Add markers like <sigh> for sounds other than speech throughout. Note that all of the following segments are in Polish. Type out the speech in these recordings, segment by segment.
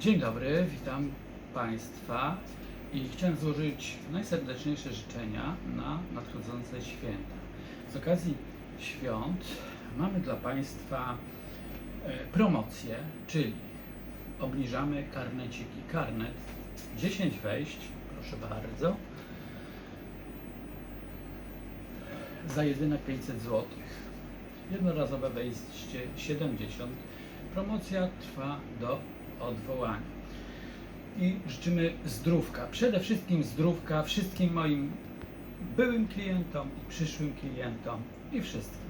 Dzień dobry, witam Państwa i chciałem złożyć najserdeczniejsze życzenia na nadchodzące święta. Z okazji świąt mamy dla Państwa e, promocję, czyli obniżamy karneciki. Karnet 10 wejść, proszę bardzo, za jedyne 500 zł. Jednorazowe wejście 70. Promocja trwa do odwołania. I życzymy zdrówka. Przede wszystkim zdrówka wszystkim moim byłym klientom i przyszłym klientom i wszystkim.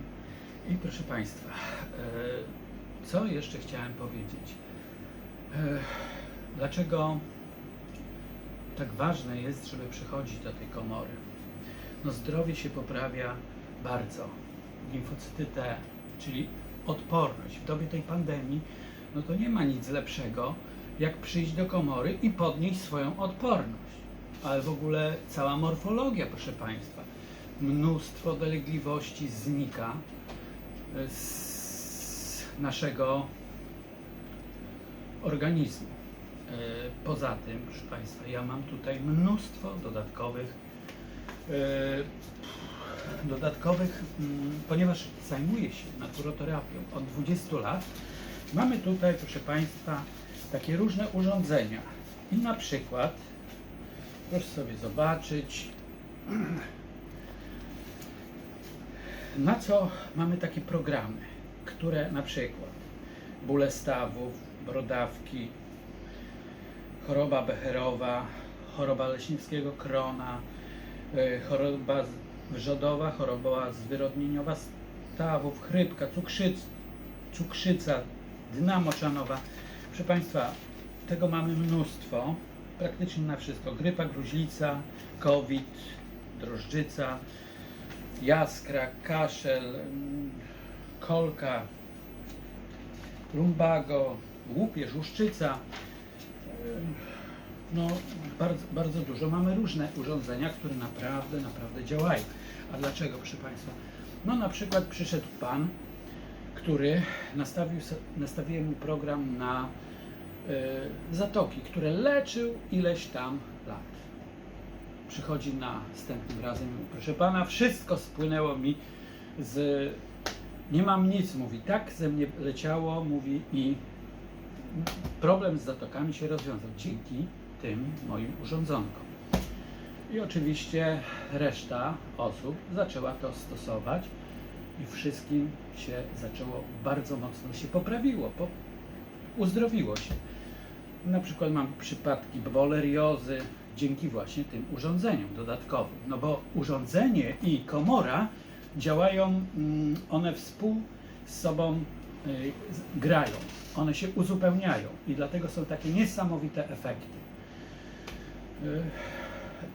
I proszę Państwa, e, co jeszcze chciałem powiedzieć? E, Dlaczego tak ważne jest, żeby przychodzić do tej komory? No zdrowie się poprawia bardzo. Limfocyty T, czyli odporność. W dobie tej pandemii, no to nie ma nic lepszego, jak przyjść do komory i podnieść swoją odporność. Ale w ogóle cała morfologia, proszę Państwa. Mnóstwo dolegliwości znika z naszego organizmu. E, Poza tym, proszę Państwa, ja mam tutaj mnóstwo dodatkowych e, dodatkowych, mm, ponieważ zajmuję się naturoterapią od 20 lat, mamy tutaj, proszę Państwa, takie różne urządzenia. I na przykład, proszę sobie zobaczyć, <clears throat> na co mamy takie programy, które na przykład bóle stawów, brodawki, choroba becherowa, choroba leśniewskiego krona, y, choroba wrzodowa, choroba zwyrodnieniowa stawów, chrypka, cukrzyc, cukrzyca, dna moczanowa. Proszę Państwa, tego mamy mnóstwo, praktycznie na wszystko. Grypa, gruźlica, COVID, drożdżyca, jaskra, kaszel, mm, kolka, lumbago, łupież, łuszczyca. No, bardzo, bardzo dużo. Mamy różne urządzenia, które naprawdę, naprawdę działają. A dlaczego, proszę Państwa? No, na przykład przyszedł Pan, który nastawił, nastawiłem mu program na e, zatoki, które leczył ileś tam lat. Przychodzi następnym razem proszę Pana, wszystko spłynęło mi z... Nie mam nic, mówi, tak ze mnie leciało, mówi i problem z zatokami się rozwiązał dzięki tym moim urządzonkom. I oczywiście reszta osób zaczęła to stosować i wszystkim się zaczęło bardzo mocno się poprawiło, po, uzdrowiło się. Na przykład mam przypadki boleriozy dzięki właśnie tym urządzeniom dodatkowym. No bo urządzenie i komora działają, mm, one współ z sobą y, grają, one się uzupełniają i dlatego są takie niesamowite efekty. Y,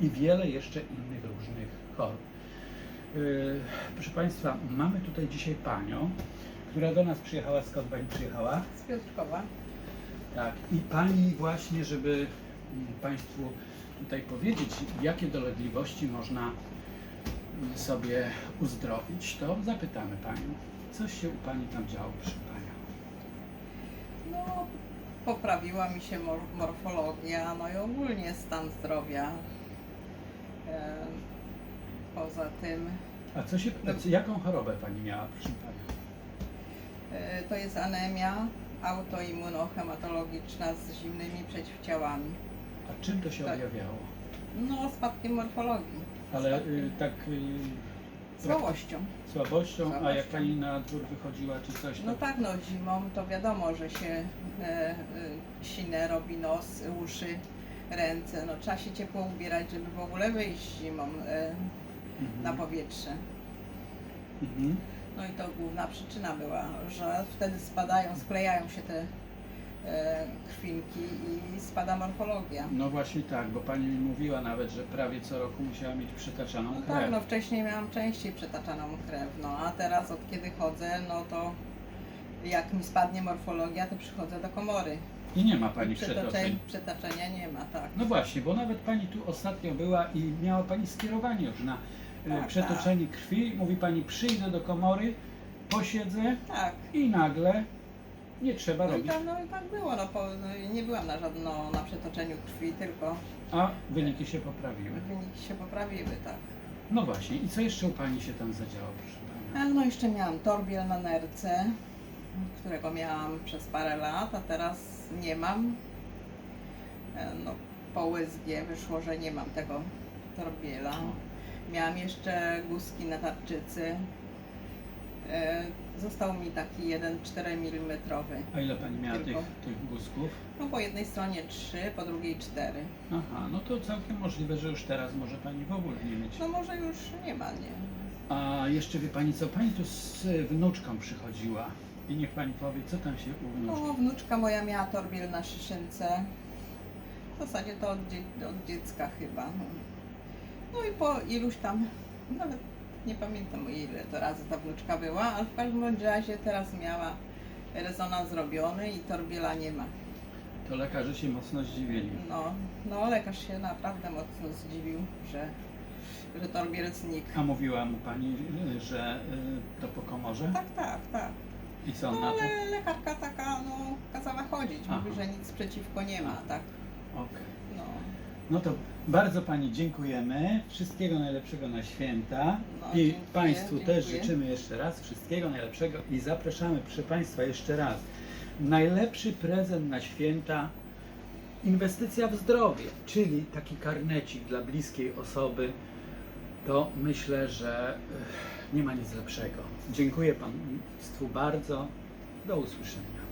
I wiele jeszcze innych różnych chorób. Y, Proszę Państwa, mamy tutaj dzisiaj panią, która do nas przyjechała. Skąd pani przyjechała? Z Piotrkowa. Tak. I pani właśnie, żeby mm, Państwu tutaj powiedzieć, jakie dolegliwości można mm, sobie uzdrowić, to zapytamy Panią. Co się u Pani tam działo, proszę Panią? No, poprawiła mi się mor- morfologia, no i ogólnie stan zdrowia. Poza tym A co się, No. jaką chorobę Pani miała, proszę Panią? e, to jest anemia autoimmunohematologiczna z zimnymi przeciwciałami. A czym to się Tak. objawiało? No, spadkiem morfologii. Ale Spadkiem. y, tak y, Słabością. słabością, a jak Słabością. Pani na dwór wychodziła czy coś, to No tak, no zimą to wiadomo, że się e, e, sinę robi nos, uszy, ręce. No trzeba się ciepło ubierać, żeby w ogóle wyjść zimą e, Mhm. na powietrze. Mhm. No i to główna przyczyna była, że wtedy spadają, sklejają się te e, krwinki i spada morfologia. No właśnie tak, bo Pani mi mówiła nawet, że prawie co roku musiała mieć przytaczaną No krew. tak, no wcześniej miałam częściej przetaczaną krew, no a teraz od kiedy chodzę, no to jak mi spadnie morfologia, to przychodzę do komory. I nie ma Pani Przetoczeń, przetaczenia nie ma, tak. No właśnie, bo nawet Pani tu ostatnio była i miała Pani skierowanie już na e, Tak, przetoczenie krwi. Mówi Pani, przyjdę do komory, posiedzę Tak, i nagle Nie trzeba No i robić. tak, no i tak było, no, po, no, nie byłam na żadno, na przetoczeniu krwi, tylko A wyniki się poprawiły. wyniki się poprawiły, tak. No właśnie, i co jeszcze u Pani się tam zadziało, proszę Pani? E, No jeszcze miałam torbiel na nerce, którego miałam przez parę lat, a teraz nie mam. E, No, po USG wyszło, że nie mam tego torbiela. Miałam jeszcze guzki na tarczycy. E, Został mi taki jeden 4 mm. A ile Pani miała tych, Tylko. tych guzków? No po jednej stronie 3, po drugiej 4. Aha, no to całkiem możliwe, że już teraz może Pani w ogóle nie mieć. No może już nie ma, nie. A jeszcze wie Pani co, Pani tu z wnuczką przychodziła i niech Pani powie, co tam się u wnuczki. No, wnuczka moja miała torbiel na szyszynce. W zasadzie to od, dzie- od dziecka chyba. No i po iluś tam, nawet nie pamiętam ile to razy ta wnuczka była, ale w każdym bądź razie teraz miała rezonans zrobiony i torbiela nie ma. To lekarze się mocno zdziwili. No, no lekarz się naprawdę mocno zdziwił, że, że torbiel znikł. A mówiła mu Pani, że y, to po komorze? Tak, tak, tak. I co No na to? ale lekarka taka, no, kazała chodzić. Mówi, Aha. że nic przeciwko nie ma, tak. Okej. No. No to bardzo Pani dziękujemy. Wszystkiego najlepszego na święta. No, I dziękuję, Państwu też dziękuję. życzymy jeszcze raz wszystkiego najlepszego i zapraszamy, proszę Państwa, jeszcze raz. Najlepszy prezent na święta inwestycja w zdrowie, czyli taki karnecik dla bliskiej osoby. To myślę, że eh, nie ma nic lepszego. Dziękuję Państwu bardzo. Do usłyszenia.